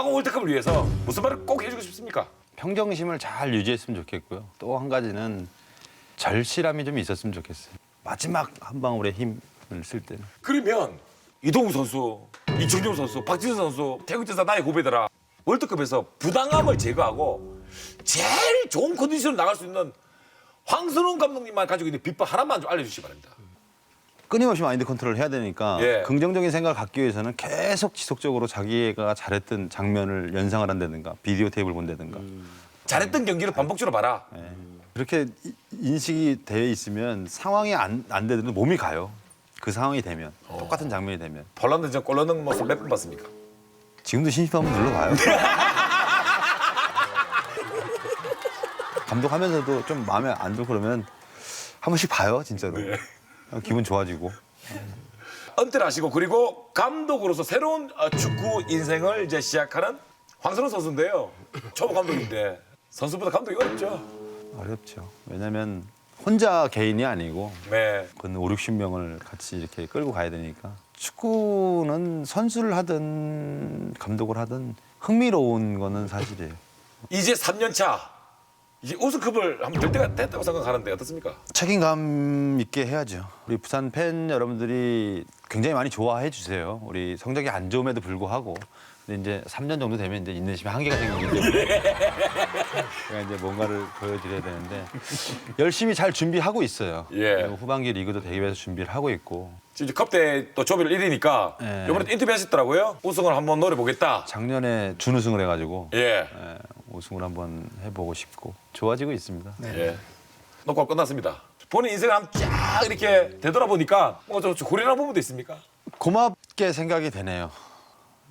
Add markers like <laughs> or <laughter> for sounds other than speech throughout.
남아공 월드컵을 위해서 무슨 말을 꼭 해주고 싶습니까? 평정심을 잘 유지했으면 좋겠고요. 또 한 가지는 절실함이 좀 있었으면 좋겠어요. 마지막 한 방울의 힘을 쓸 때는. 그러면 이동우 선수, 이충용 선수, 박진수 선수, 태극전사 나의 후배들아 월드컵에서 부당함을 제거하고 제일 좋은 컨디션으로 나갈 수 있는 황선홍 감독님만 가지고 있는 비법 하나만 좀 알려주시기 바랍니다. 끊임없이 마인드 컨트롤을 해야 되니까 예. 긍정적인 생각을 갖기 위해서는 계속 지속적으로 자기가 잘했던 장면을 연상을 한다든가 비디오 테이프를 본다든가 잘했던 경기를 반복적으로 봐라. 예. 그렇게 이- 인식이 되어 있으면 상황이 안, 안 되더라도 몸이 가요. 그 상황이 되면 똑같은 장면이 되면 폴란드전 골 넣는 모습 몇 번 봤습니까? 지금도 심심 한번 눌러봐요. <laughs> 감독하면서도 좀 마음에 안 들고 그러면 한 번씩 봐요, 진짜로. 기분 좋아지고. 은퇴를 하시고 그리고 감독으로서 새로운 어, 축구 인생을 이제 시작하는 황선홍 선수인데요. 초보 감독인데 선수보다 감독이 어렵죠. 어렵죠. 왜냐면 혼자 개인이 아니고 네. 근 5, 60명을 같이 이렇게 끌고 가야 되니까 축구는 선수를 하든 감독을 하든 흥미로운 거는 사실이에요. 이제 3년 차 이제 우승컵을 한번 들 때가 됐다고 생각하는데 어떻습니까? 책임감 있게 해야죠. 우리 부산 팬 여러분들이 굉장히 많이 좋아해 주세요. 우리 성적이 안 좋음에도 불구하고. 근데 이제 3년 정도 되면 이제 인내심에 한계가 생기기 때문에 <laughs> 제가 이제 뭔가를 보여드려야 되는데 열심히 잘 준비하고 있어요. 예. 그리고 후반기 리그도 대기 위해서 준비를 하고 있고 이제 컵대 또 조별 1위니까 네. 이번에 인터뷰 하셨더라고요. 우승을 한번 노려보겠다. 작년에 준우승을 해가지고 예. 예, 우승을 한번 해보고 싶고 좋아지고 있습니다. 예. 녹화 끝났습니다. 본인 인생을 한번 쫙 이렇게 되돌아보니까 뭐좀 고리라는 부분도 있습니까? 고맙게 생각이 되네요.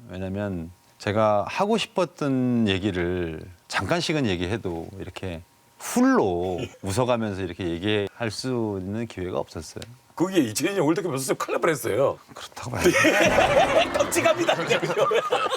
왜냐면 제가 하고 싶었던 얘기를 잠깐씩은 얘기해도 이렇게 훌로 <laughs> 웃어가면서 이렇게 얘기할 수 있는 기회가 없었어요. 그게 2002년 월드컵 연습 칼라브를 했어요. 그렇다고 봐야죠. <laughs> 깜찍합니다. 그냥. <laughs>